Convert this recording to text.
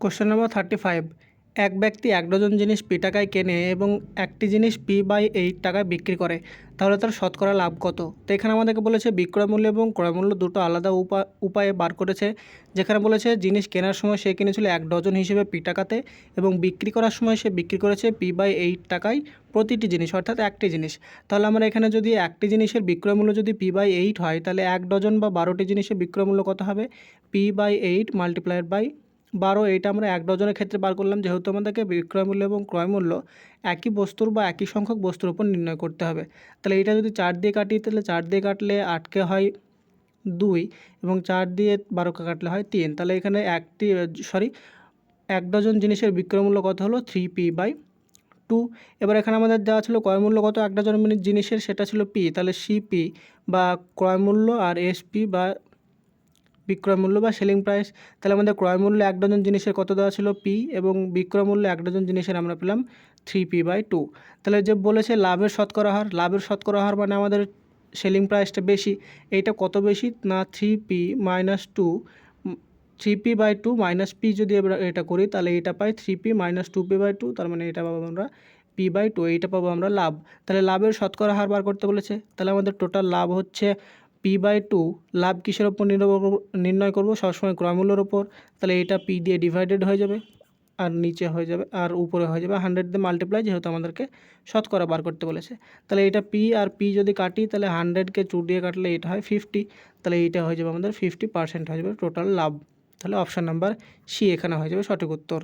Question number thirty five এক ব্যক্তি এক ডজন জিনিস পি টাকায় কেনে এবং একটি জিনিস পি বাই এইট টাকায় বিক্রি করে, তাহলে তার শতকরা লাভ কত? তো এখানে আমাদেরকে বলেছে বিক্রয় মূল্য এবং ক্রয় মূল্য দুটো আলাদা উপা, উপায়ে বার করেছে। যেখানে বলেছে জিনিস কেনার সময় সে কিনেছিল এক ডজন হিসেবে পি টাকাতে এবং বিক্রি করার সময় সে বিক্রি করেছে পি বাই এইট টাকায় প্রতিটি জিনিস, অর্থাৎ একটি জিনিস। তাহলে আমরা এখানে যদি একটি জিনিসের বিক্রয় মূল্য যদি পি বাই এইট হয়, তাহলে এক ডজন বা বারোটি জিনিসের বিক্রয় মূল্য কত হবে? P by eight multiplied by বারো এইটা আমরা এক ডজনের ক্ষেত্রে বার করলাম। যেহেতু আমাদেরকে বিক্রয় মূল্য এবং ক্রয় মূল্য একই বস্তুর বা একই সংখ্যক বস্তুর উপর নির্ণয় করতে হবে। তাহলে এটা যদি চার দিয়ে কাটি, তাহলে চার দিয়ে কাটলে আটকে হয় দুই এবং চার দিয়ে বারোকে কাটলে হয় তিন। তাহলে এখানে একটি সরি, এক ডজন জিনিসের বিক্রয় মূল্য কত হলো? Three P by two. এবার এখানে আমাদের দেওয়া ছিল ক্রয় মূল্য কত? এক ডজন জিনিসের, সেটা ছিল পি। তাহলে সিপি বা ক্রয় মূল্য আর এসপি বা বিক্রয় মূল্য বা সেলিং প্রাইস তাহলে আমাদের ক্রয় মূল্য এক ডজন জিনিসের কত দেওয়া ছিল? পি এবং বিক্রয় মূল্য এক ডজন জিনিসের আমরা পেলাম থ্রি পি বাই টু তাহলে যে বলেছে লাভের শতকরা হার, লাভের শতকরা হার মানে আমাদের সেলিং প্রাইসটা বেশি, এইটা কত বেশি? না three P minus two three P by two minus P যদি আমরা এটা করি, তাহলে এটা পাই three P minus two P by two তার মানে এটা পাবো আমরা পি বাই টু এইটা পাবো আমরা লাভ। তাহলে লাভের শতকরা হার বার করতে বলেছে, তাহলে আমাদের টোটাল লাভ হচ্ছে পি বাই টু লাভ কিসের ওপর নির্ণয় করব সবসময় ক্রয়মূল্যের ওপর। তাহলে এটা পি দিয়ে ডিভাইডেড হয়ে যাবে আর নিচে হয়ে যাবে আর উপরে হয়ে যাবে হান্ড্রেড দিয়ে মাল্টিপ্লাই যেহেতু আমাদেরকে শতকরা বার করতে বলেছে। তাহলে এটা পি আর পি যদি কাটি, তাহলে হান্ড্রেডকে টু দিয়ে কাটলে এটা হয় ফিফটি তাহলে এইটা হয়ে যাবে আমাদের ফিফটি পার্সেন্ট হয়ে যাবে টোটাল লাভ। তাহলে অপশান নাম্বার সি এখানে হয়ে যাবে সঠিক উত্তর।